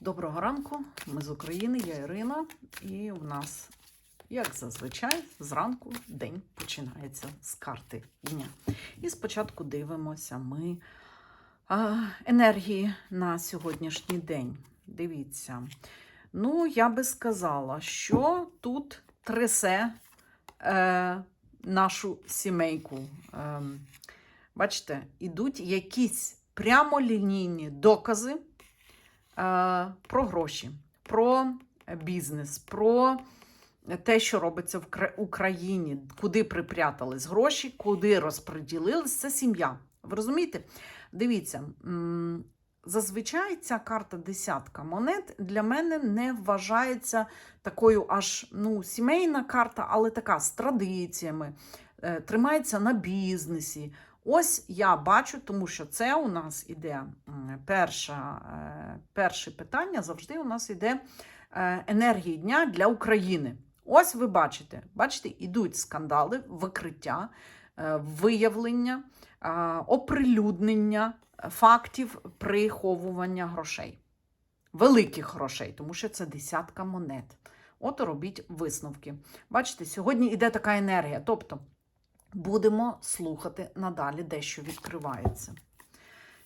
Доброго ранку, ми з України, я Ірина, і в нас, як зазвичай, зранку день починається з карти дня. І спочатку дивимося ми енергії на сьогоднішній день. Дивіться. Ну, я би сказала, що тут трясе е, нашу сімейку. Е, бачите, ідуть якісь прямолінійні докази про гроші, про бізнес, про те, що робиться в Україні, куди припрятались гроші, куди розподілились, це сім'я. Ви розумієте? Дивіться, зазвичай ця карта десятка монет для мене не вважається такою аж ну, сімейна карта, але така з традиціями, е, тримається на бізнесі. Ось я бачу, тому що це у нас іде перша, е, перше питання, завжди у нас іде е, енергії дня для України. Ось ви бачите, бачите, ідуть скандали, викриття, е, виявлення, оприлюднення фактів приховування грошей. Великих грошей, тому що це десятка монет. От робіть висновки. Бачите, сьогодні йде така енергія. Тобто будемо слухати надалі, дещо відкривається.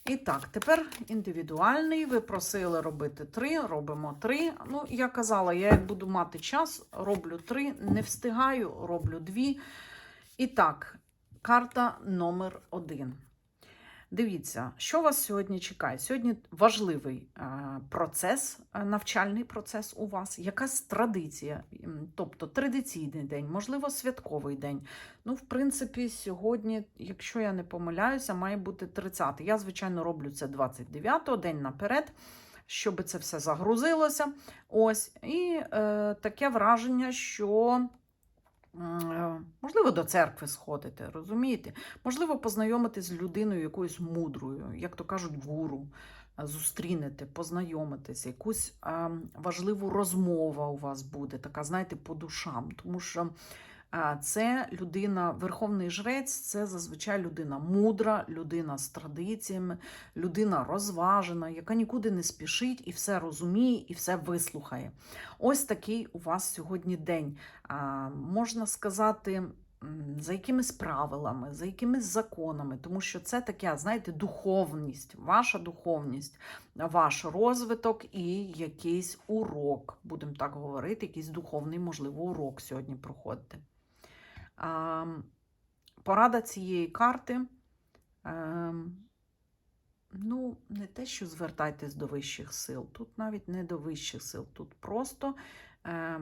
І так, тепер індивідуальний. Ви просили робити три, робимо три. Ну, я казала, я буду мати час, роблю три, не встигаю, роблю дві. І так, карта номер один. Дивіться, що вас сьогодні чекає. Сьогодні важливий е, процес, е, навчальний процес у вас, якась традиція, тобто традиційний день, можливо, святковий день. Ну, в принципі, сьогодні, якщо я не помиляюся, має бути 30. Я, звичайно, роблю це 29-го, день наперед, щоб це все загрузилося. Ось. І е, таке враження, що. Е, Можливо, до церкви сходити, розумієте? Можливо, познайомитись з людиною якоюсь мудрою, як то кажуть, гуру, е, зустрінете, познайомитися, якусь е, важливу розмова у вас буде, така, знаєте, по душам. Тому що це людина, верховний жрець, це зазвичай людина мудра, людина з традиціями, людина розважена, яка нікуди не спішить і все розуміє, і все вислухає. Ось такий у вас сьогодні день. Можна сказати, за якимись правилами, за якимись законами, тому що це таке, знаєте, духовність, ваша духовність, ваш розвиток і якийсь урок, будемо так говорити, якийсь духовний, можливо, урок сьогодні проходити. Порада цієї карти. ем, Ну, не те, що звертайтесь до вищих сил. Тут навіть не до вищих сил. Тут просто е,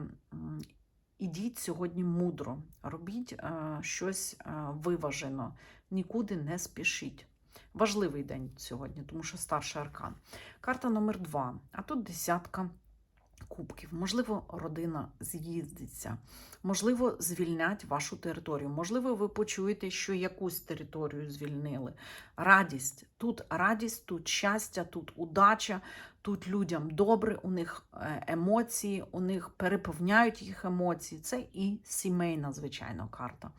ідіть сьогодні мудро, робіть е, щось е, виважено, нікуди не спішіть. Важливий день сьогодні, тому що старший аркан. Карта номер два. А тут десятка кубків. Можливо, родина з'їздиться, можливо, звільнять вашу територію. Можливо, ви почуєте, що якусь територію звільнили. Радість. Тут радість, тут щастя, тут удача, тут людям добре, у них е, емоції, у них переповняють їх емоції. Це і сімейна, звичайно, карта.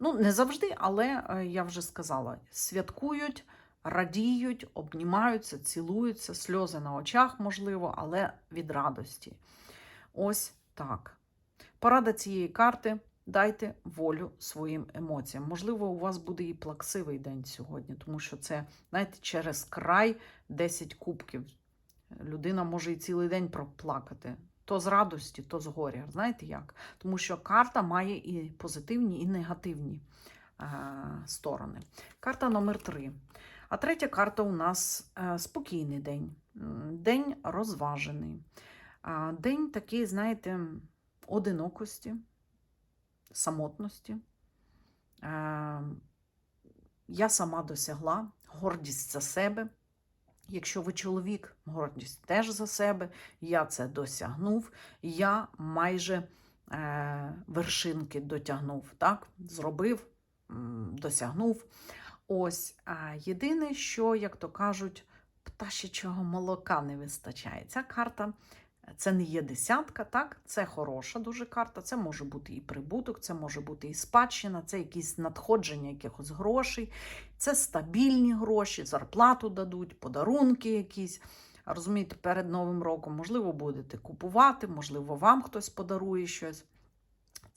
Ну, не завжди, але е, я вже сказала: святкують, радіють, обнімаються, цілуються, сльози на очах, можливо, але від радості. Ось так. Порада цієї карти. Дайте волю своїм емоціям. Можливо, у вас буде і плаксивий день сьогодні, тому що це, знаєте, через край 10 кубків. Людина може і цілий день проплакати. То з радості, то з горя. Знаєте як? Тому що карта має і позитивні, і негативні е, сторони. Карта номер 3. А третя карта у нас е, спокійний день. День розважений. День такий, знаєте, одинокості, самотності. Е, Я сама досягла гордість за себе. Якщо ви чоловік, гордість теж за себе. Я це досягнув. Я майже е, вершинки дотягнув, так? Зробив, досягнув. Ось єдине, що, як то кажуть, пташечого молока не вистачає. Ця карта це не є десятка, так? Це хороша дуже карта. Це може бути і прибуток, це може бути і спадщина, це якісь надходження якихось грошей, це стабільні гроші, зарплату дадуть, подарунки якісь. розумієте, перед Новим роком, можливо, будете купувати, можливо, вам хтось подарує щось.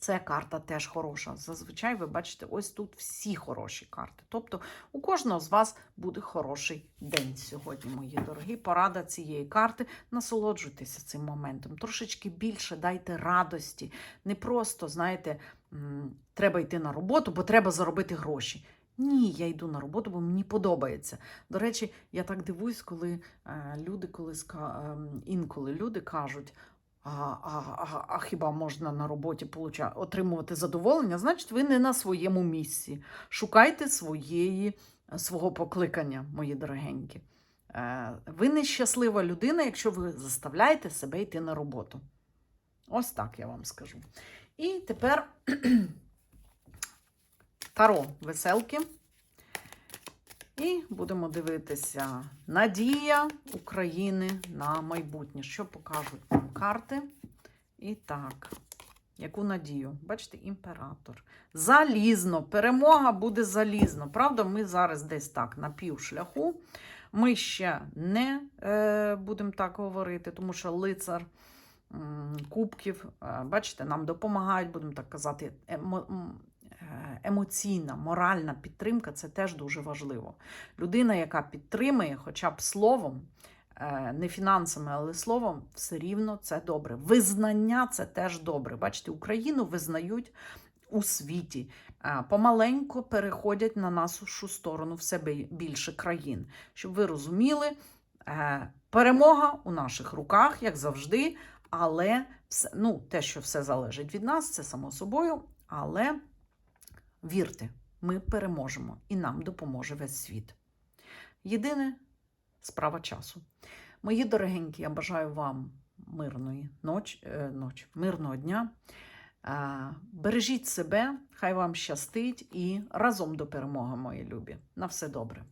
Це карта теж хороша. Зазвичай ви бачите, ось тут всі хороші карти. Тобто у кожного з вас буде хороший день сьогодні, мої дорогі. Порада цієї карти. Насолоджуйтеся цим моментом. Трошечки більше дайте радості. Не просто, знаєте, треба йти на роботу, бо треба заробити гроші. Ні, я йду на роботу, бо мені подобається. До речі, я так дивуюсь, коли е, люди, коли ем, інколи люди кажуть. А, а, а, а хіба можна на роботі получа- отримувати задоволення? Значить, ви не на своєму місці. Шукайте своєї, свого покликання, мої дорогенькі. Е, ви нещаслива людина, якщо ви заставляєте себе йти на роботу. Ось так я вам скажу. І тепер таро веселки. І будемо дивитися надія України на майбутнє. Що покажуть нам карти? І так, яку надію? Бачите, імператор. Залізно, перемога буде залізно. Правда, ми зараз десь так на півшляху. Ми ще не е, будемо так говорити, тому що лицар кубків, е, бачите, нам допомагають, будемо так казати, емоційна, моральна підтримка це теж дуже важливо. Людина, яка підтримує хоча б словом, е, не фінансами, але словом, все рівно це добре. Визнання це теж добре. Бачите, Україну визнають у світі. Е, Помаленько переходять на нашу сторону все бі- більше країн. Щоб ви розуміли, е, перемога у наших руках, як завжди, але ну, те, що все залежить від нас, це само собою. Але вірте, ми переможемо і нам допоможе весь світ. Єдине справа часу. Мої дорогенькі, я бажаю вам мирної е, ноч, мирного дня. Е, Бережіть себе, хай вам щастить і разом до перемоги, мої любі. На все добре.